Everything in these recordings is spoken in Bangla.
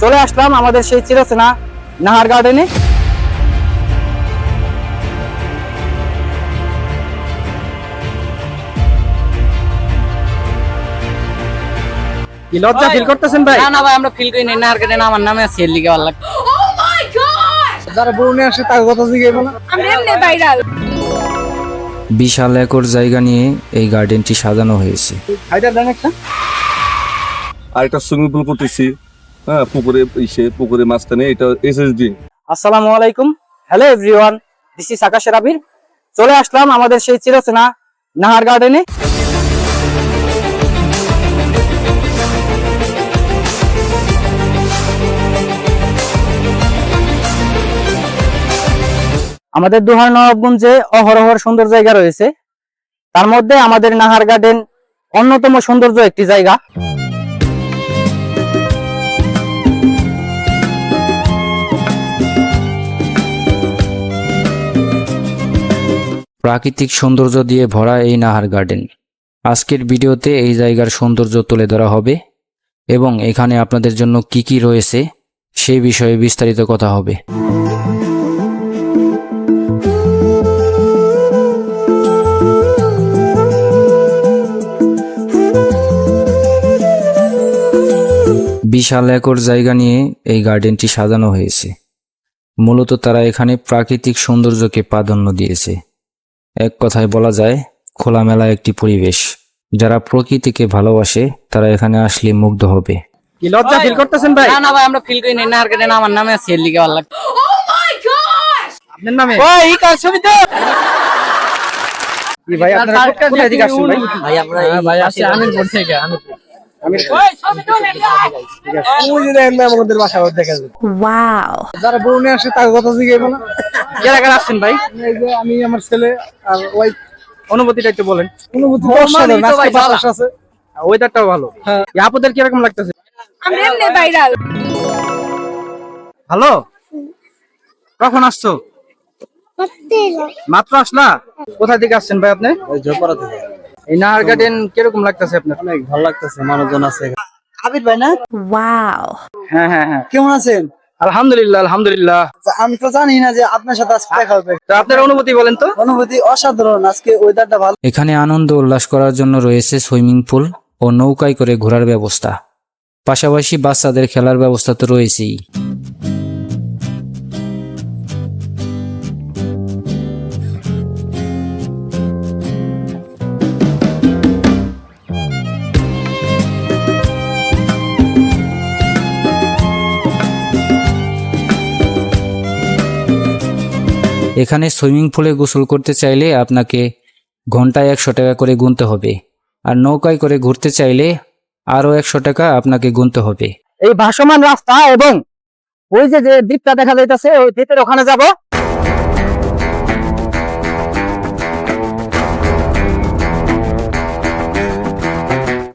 চলে আসলাম আমাদের সেই চিরচেনা নাহার গার্ডেনে কি লজ্জা ফিল করতেছেন ভাই? না না ভাই আমরা ফিল করি না নাহার কাটে আমার নামে আছে এর লিগে ভালো লাগে যারা বউ নিয়ে আসে তার কথা জিজ্ঞেস না আমরা এমনি ভাইরাল বিশাল একর জায়গা নিয়ে এই গার্ডেনটি সাজানো হয়েছে। হাইটার দেন একটা। আর একটা সুইমিং পুল করতেছি। হ্যাঁ পুকুরে ইসে, পুকুরে মাঝখানে এটা এসএসডি আসসালামু আলাইকুম। Hello everyone this is Akash রাবির চলে আসলাম আমাদের সেই চিরচেনা নাহার গার্ডেনে আমাদের দুহার নবাবগঞ্জে অহরহর সুন্দর জায়গা রয়েছে। তার মধ্যে আমাদের নাহার গার্ডেন অন্যতম সৌন্দর্য একটি জায়গা। প্রাকৃতিক সৌন্দর্য দিয়ে ভরা এই নাহার গার্ডেন। আজকের ভিডিওতে এই জায়গার সৌন্দর্য তুলে ধরা হবে এবং এখানে আপনাদের জন্য কি কি রয়েছে সেই বিষয়ে বিস্তারিত কথা হবে। বিশাল একর জায়গা নিয়ে এই গার্ডেনটি সাজানো হয়েছে। মূলত তারা এখানে প্রাকৃতিক সৌন্দর্যকে প্রাধান্য দিয়েছে। এক কথায় বলা যায় খোলামেলা একটি পরিবেশ। যারা প্রকৃতিকে ভালোবাসে তারা এখানে আসলে মুগ্ধ হবে। কি লজ্জা ফিল করতেছেন ভাই? না না ভাই আমরা ফিল করি না নাহার আমার নামে আছে এর লিগে ভালো লাগে আপনার নামে? ওই ই কার ছবি তো? ভাই আপনারা কোথা- কোথা থেকে আসছেন ভাই? ভাই আমরা ভাই, আসছি আমিনপুর থেকে আমিনপুর আমি ওই ছবি আমাদের বাসা দেখা যায় ওয়াও যারা বউ নিয়ে আসে তার কথা জিজ্ঞেস না। কারা কারা আসছেন ভাই? এই যে আমি আমার ছেলে আর ওয়াইফ অনুভূতিটা একটু বলেন। অনুভূতি বাতাস আছে। ওয়েদারটাও ভালো। হ্যাঁ। আপনাদের কীরকম লাগতেছে? আমরা এমনি ভাইরাল ভালো? কখন আসছো? মাত্র আসলা? কোথা থেকে আসছেন ভাই আপনি? থেকে। এই নাহার গার্ডেন কীরকম লাগতেছে আপনার? অনেক ভালো লাগতেছে মানুষজন আছে আবির ভাই না? ওয়াও হ্যাঁ হ্যাঁ হ্যাঁ। কেমন আছেন? আলহামদুলিল্লাহ আলহামদুলিল্লাহ। আচ্ছা, আমি তো জানি না যে আপনার সাথে আজকে দেখা হবে। তো আপনার অনুভূতি বলেন তো। অনুভূতি অসাধারণ আজকে ওয়েদারটা ভালো। এখানে আনন্দ উল্লাস করার জন্য রয়েছে সুইমিং পুল ও নৌকায় করে ঘোরার ব্যবস্থা। পাশাপাশি বাচ্চাদের খেলার ব্যবস্থা তো রয়েছেই। এখানে সুইমিং পুলে গোসল করতে চাইলে আপনাকে ঘন্টায় একশো টাকা করে গুনতে হবে। আর নৌকায় করে ঘুরতে চাইলে আরও একশো টাকা আপনাকে গুনতে হবে। এই ভাসমান রাস্তা এবং ওই যে যে দ্বীপটা দেখা যাইতেছে, ওই দ্বীপের ওখানে যাব।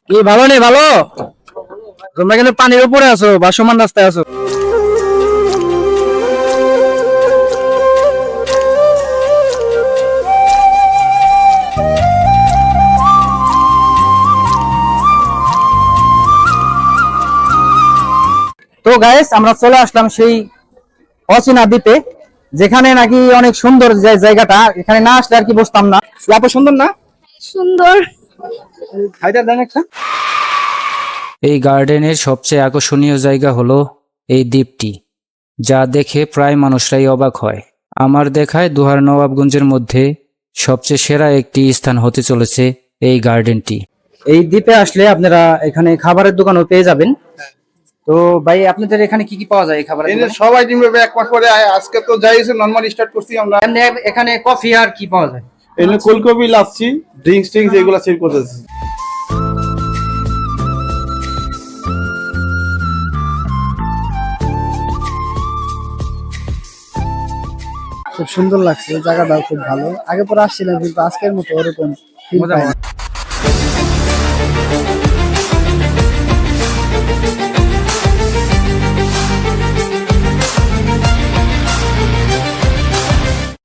কি ভালো নেই ভালো? তোমরা কিন্তু পানির উপরে আছো, ভাসমান রাস্তায় আছো। তো গাইস আমরা চলে আসলাম সেই অচেনা দ্বীপে যেখানে নাকি অনেক সুন্দর যে জায়গাটা এখানে না আসলে আর কি বসতাম না। আপু সুন্দর না? সুন্দর। হাইটার দেন একটা। এই গার্ডেনের সবচেয়ে আকর্ষণীয় জায়গা হলো এই দ্বীপটি যা দেখে প্রায় মানুষরাই অবাক হয়। আমার দেখায় দুহার নবাবগঞ্জের মধ্যে সবচেয়ে সেরা একটি স্থান হতে চলেছে এই গার্ডেনটি। এই দ্বীপে আসলে আপনারা এখানে খাবারের দোকানও পেয়ে যাবেন। তো ভাই আপনাদের এখানে কি কি পাওয়া যায় এই দোকানে? সব আইটেম পাবে এক মাস পরে আজকে তো যাই নর্মাল স্টার্ট করছি আমরা। এখানে কফি আর কি পাওয়া যায়? এনে ফুলকপি লাচ্ছি ড্রিঙ্কস টিঙ্কস এগুলো সেল করতেছি। খুব সুন্দর লাগছে জায়গাটাও খুব ভালো। আগে পরে আসছিলাম কিন্তু আজকের মতো ওরকম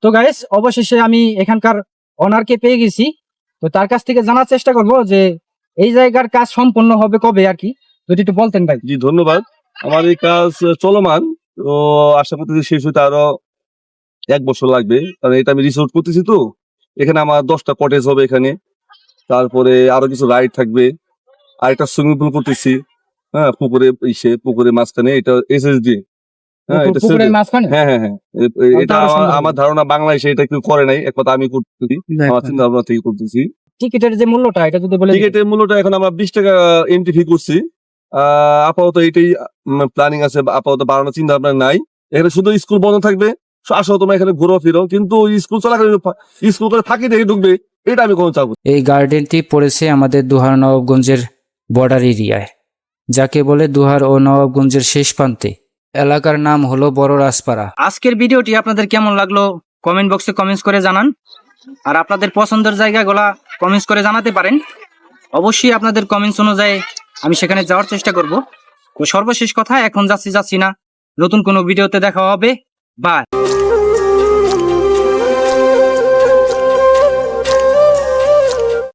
তো গাইস অবশেষে আমি এখানকার অনারকে পেয়ে গেছি। তো তার কাছ থেকে জানার চেষ্টা করব যে এই জায়গার কাজ সম্পন্ন হবে কবে আর কি? যদি একটু বলতেন ভাই। জি, ধন্যবাদ। আমার এই কাজ চলমান। তো আশা করতেছি শেষ হইতে আরও এক বছর লাগবে। কারণ এটা আমি রিসোর্ট করতেছি তো। এখানে আমার দশটা কটেজ হবে এখানে। তারপরে আরও কিছু রাইড থাকবে। আর একটা সুইমিং পুল করতেছি। হ্যাঁ পুকুরে ইসে পুকুরে মাঝখানে এটা এসএসডি হ্যাঁ এটা পুকুরের মাঝখানে? হ্যাঁ হ্যাঁ হ্যাঁ। তাহলে এটা আমার- ধারণা বাংলাদেশে এটা কেউ করে নাই একমাত্র আমি করতেছি। আমার চিন্তা ভাবনা থেকে করতেছি। টিকিটের যে মূল্যটা এটা যদি বলে টিকিটের মূল্যটা এখন আমরা বিশ টাকা এন্ট্রি ফি করছি। আহ, আপাতত এটাই প্ল্যানিং আছে আপাতত বাড়ানোর চিন্তা ভাবনা নাই। এখানে শুধু স্কুল বন্ধ থাকবে। আসো তোমরা এখানে ঘুরো ফিরো। কিন্তু স্কুল চলাকালীন স্কুল করে ফাঁকি দিয়ে ঢুকবে এটা আমি কোনো চাবো। এই গার্ডেনটি পড়েছে আমাদের দুহার নবাবগঞ্জের বর্ডার এরিয়ায় যাকে বলে দুহার ও নবাবগঞ্জের শেষ প্রান্তে। এলাকার নাম হলো বড় রাজপাড়া। আজকের ভিডিওটি আপনাদের কেমন লাগল কমেন্ট বক্সে কমেন্টস করে জানান। আর আপনাদের পছন্দের জায়গাগুলা কমেন্টস করে জানাতে পারেন। অবশ্যই আপনাদের কমেন্টস অনুযায়ী আমি সেখানে যাওয়ার চেষ্টা করব। তো সর্বশেষ কথা, এখন যাচ্ছি যাচ্ছি না। নতুন কোনো ভিডিওতে দেখা হবে। বাই